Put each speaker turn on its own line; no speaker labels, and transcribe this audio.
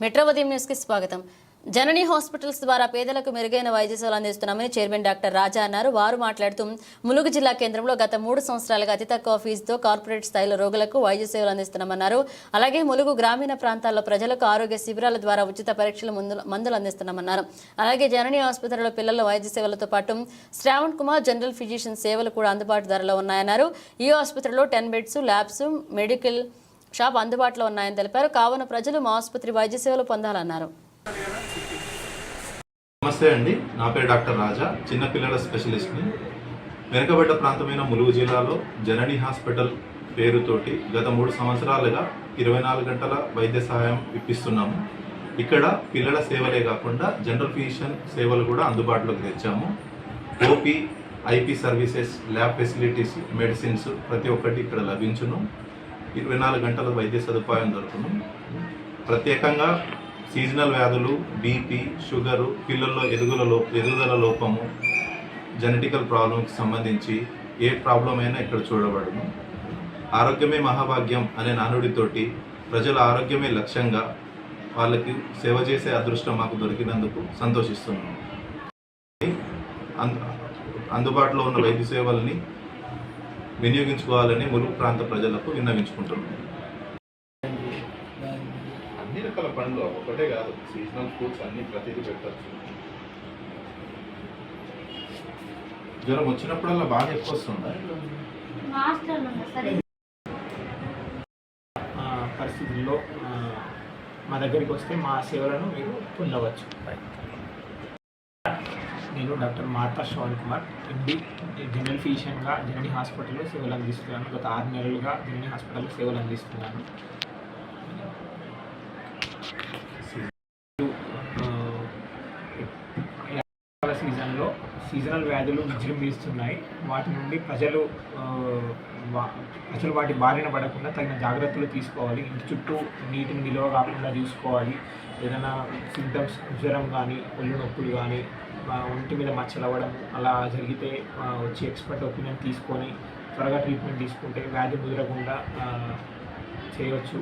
Metro ఉదయం న్యూస్కి స్వాగతం. జనని హాస్పిటల్స్ ద్వారా పేదలకు మెరుగైన వైద్య సేవలు అందిస్తున్నామని చైర్మన్ డాక్టర్ రాజా అన్నారు. వారు మాట్లాడుతూ ములుగు జిల్లా కేంద్రంలో గత మూడు సంవత్సరాలుగా అతి తక్కువ ఫీజుతో కార్పొరేట్ స్థాయిలో రోగులకు వైద్య సేవలు అందిస్తున్నామన్నారు. అలాగే ములుగు గ్రామీణ ప్రాంతాల్లో ప్రజలకు ఆరోగ్య శిబిరాల ద్వారా ఉచిత పరీక్షలు మందులు మందులు అందిస్తున్నామన్నారు. అలాగే జనని ఆసుపత్రిలో పిల్లల వైద్య సేవలతో పాటు శ్రావణ్ కుమార్ జనరల్ ఫిజిషియన్ సేవలు కూడా అందుబాటు ధరలో ఉన్నాయన్నారు. ఈ ఆసుపత్రిలో ten beds labs medical shop అందుబాటులో ఉన్నాయని తెలిపారు. కావున ప్రజలు మా ఆసుపత్రి వైద్య సేవలు పొందాలన్నారు.
నమస్తే అండి. నా పేరు డాక్టర్ రాజా. చిన్నపిల్లల స్పెషలిస్ట్ని. వెనుకబడ్డ ప్రాంతమైన ములుగు జిల్లాలో జనని హాస్పిటల్ పేరుతోటి గత మూడు సంవత్సరాలుగా ఇరవై నాలుగు గంటల వైద్య సహాయం ఇప్పిస్తున్నాము. ఇక్కడ పిల్లల సేవలే కాకుండా జనరల్ ఫిజిషియన్ సేవలు కూడా అందుబాటులోకి తెచ్చాము. O P I P services lab facilities medicines ప్రతి ఒక్కటి ఇక్కడ లభించును. ఇరవై నాలుగు గంటల వైద్య సదుపాయం దొరుకును. ప్రత్యేకంగా సీజనల్ వ్యాధులు బీపీ షుగరు పిల్లల్లో ఎదుగుల లో ఎదుగుదల లోపము జెనెటికల్ ప్రాబ్లంకి సంబంధించి ఏ ప్రాబ్లం అయినా ఇక్కడ చూడబడును. ఆరోగ్యమే మహాభాగ్యం అనే నానుడితోటి ప్రజల ఆరోగ్యమే లక్ష్యంగా వాళ్ళకి సేవ చేసే అదృష్టం మాకు దొరికినందుకు సంతోషిస్తున్నాము. అందుబాటులో ఉన్న వైద్య సేవల్ని వినియోగించుకోవాలని ములుగు ప్రాంత ప్రజలకు విన్నవించుకుంటున్నాము అన్ని రకాల పండ్లు ఒకటే కాదు. సీజనల్ ఫ్రూట్స్ అన్ని ప్రతిదీ పెట్టచ్చు. జ్వరం వచ్చినప్పుడల్లా బాగా ఎక్కువ వస్తుందా
హాస్టల్ ఉంది సరే.
ఆ, పరిస్థితుల్లో మా దగ్గరికి వస్తే మా సేవలను మీరు పొందవచ్చు. నేను doctor Martha Shravan Kumar M D general ఫిజిషియన్గా Janani హాస్పిటల్లో సేవలు అందిస్తున్నాను గత ఆరు నెలలుగా జననీ హాస్పిటల్లో సేవలు అందిస్తున్నాను సీజన్లో సీజనల్ వ్యాధులు విజృంభిస్తున్నాయి. వాటి నుండి ప్రజలు ప్రజలు వాటి బారిన పడకుండా తగిన జాగ్రత్తలు తీసుకోవాలి. ఇంటి చుట్టూ నీటిని నిల్వ కాకుండా చూసుకోవాలి. ఏదైనా సింటమ్స్ జ్వరం కానీ ఒళ్ళు నొప్పులు కానీ ఒంటి మీద మచ్చలు అవ్వడం అలా జరిగితే వచ్చి ఎక్స్పర్ట్ ఒపీనియన్ తీసుకొని త్వరగా ట్రీట్మెంట్ తీసుకుంటే వ్యాధి ముదరకుండా చేయవచ్చు.